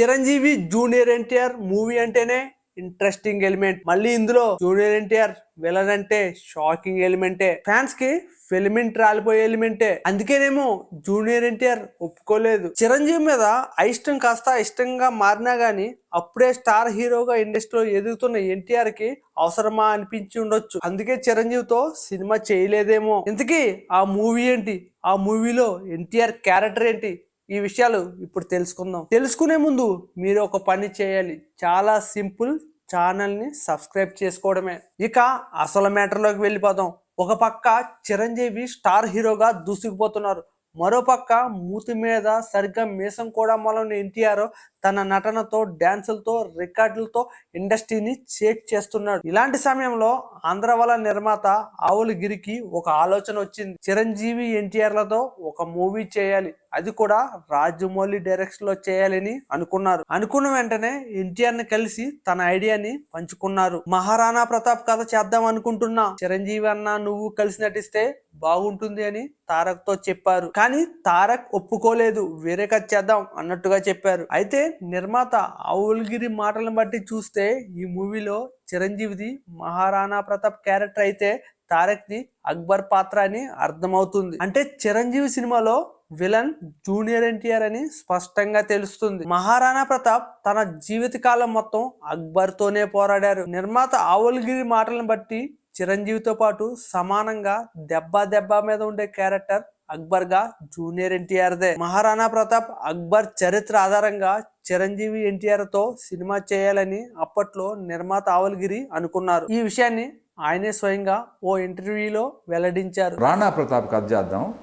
Chiranjeevi junior NTR movie అంటేనే interesting element. మళ్ళీ ఇందులో జూనియర్ ఎన్టీఆర్ విలన్ అంటే షాకింగ్ ఎలిమెంటే. ఫ్యాన్స్కి ఫిలిమెంట్ రాలిపోయే ఎలిమెంటే. అందుకేనేమో జూనియర్ ఎన్టీఆర్ ఒప్పుకోలేదు. చిరంజీవి మీద అయిష్టం కాస్త ఇష్టంగా మారినా గానీ అప్పుడే స్టార్ హీరోగా ఇండస్ట్రీలో ఎదుగుతున్న ఎన్టీఆర్కి అవసరమా అనిపించి ఉండొచ్చు. అందుకే చిరంజీవితో సినిమా చేయలేదేమో. ఇంతకీ ఆ మూవీ ఏంటి? ఆ మూవీలో ఎన్టీఆర్ క్యారెక్టర్ ఏంటి? ఈ విషయాలు ఇప్పుడు తెలుసుకుందాం. తెలుసుకునే ముందు మీరు ఒక పని చేయాలి. చాలా సింపుల్ ఛానల్ని సబ్స్క్రైబ్ చేసుకోవడమే. ఇక అసలు మ్యాటర్లోకి వెళ్ళిపోదాం. ఒక పక్క చిరంజీవి స్టార్ హీరోగా దూసుకుపోతున్నారు. మరో పక్క మూతి మీద సరిగ్గా మీసం కూడా మొలం ఎన్టీఆర్ తన నటనతో డ్యాన్సులతో రికార్డులతో ఇండస్ట్రీని షేక్ చేస్తున్నాడు. ఇలాంటి సమయంలో ఆంధ్రవల నిర్మాత ఆవులగిరికి ఒక ఆలోచన వచ్చింది. చిరంజీవి ఎన్టీఆర్లతో ఒక మూవీ చేయాలి. అది కూడా రాజమౌళి డైరెక్షన్లో చేయాలని అనుకున్నారు. అనుకున్న వెంటనే ఎన్టీఆర్ని కలిసి తన ఐడియాని పంచుకున్నారు. మహారాణా ప్రతాప్ కథ చేద్దాం అనుకుంటున్నా. చిరంజీవి అన్న నువ్వు కలిసి నటిస్తే బాగుంటుంది అని తారక్తో చెప్పారు. కానీ తారక్ ఒప్పుకోలేదు. వేరే కథ చేద్దాం అన్నట్టుగా చెప్పారు. అయితే నిర్మాత అవులగిరి మాటలను బట్టి చూస్తే ఈ మూవీలో చిరంజీవిది మహారాణా ప్రతాప్ క్యారెక్టర్ అయితే తారక్ ది అక్బర్ పాత్ర అని అర్థమవుతుంది. అంటే చిరంజీవి సినిమాలో విలన్ జూనియర్ ఎన్టీఆర్ అని స్పష్టంగా తెలుస్తుంది. మహారాణా ప్రతాప్ తన జీవితకాలం మొత్తం అక్బర్ తోనే పోరాడారు. నిర్మాత ఆవులగిరి మాటలను బట్టి చిరంజీవితో పాటు సమానంగా దెబ్బ దెబ్బ మీద ఉండే క్యారెక్టర్ అక్బర్గా జూనియర్ ఎన్టీఆర్ దే మహారాణా ప్రతాప్ అక్బర్ చరిత్ర ఆధారంగా చిరంజీవి ఎన్టీఆర్తో సినిమా చేయాలని అప్పట్లో నిర్మాత ఆవులగిరి అనుకున్నారు. ఈ విషయాన్ని ఆయనే స్వయంగా ఓ ఇంటర్వ్యూలో వెల్లడించారు. రాణా ప్రతాప్ కథ చేద్దాం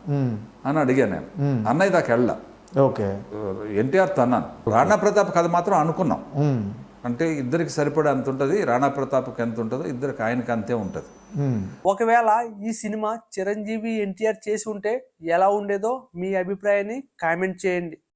అని అడిగాను నేను. అన్నయ్య దాకా వెళ్ళా. ఓకే. ఎన్టీఆర్ అన్నాను రాణా ప్రతాప్ కథ మాత్రం అనుకున్నాం. అంటే ఇద్దరికి సరిపడే అంత ఉంటుంది రాణా ప్రతాప్కి ఎంత ఉంటుందో ఇద్దరికి ఆయనకి అంతే ఉంటుంది. ఒకవేళ ఈ సినిమా చిరంజీవి ఎన్టీఆర్ చేసి ఉంటే ఎలా ఉండేదో మీ అభిప్రాయాన్ని కామెంట్ చేయండి.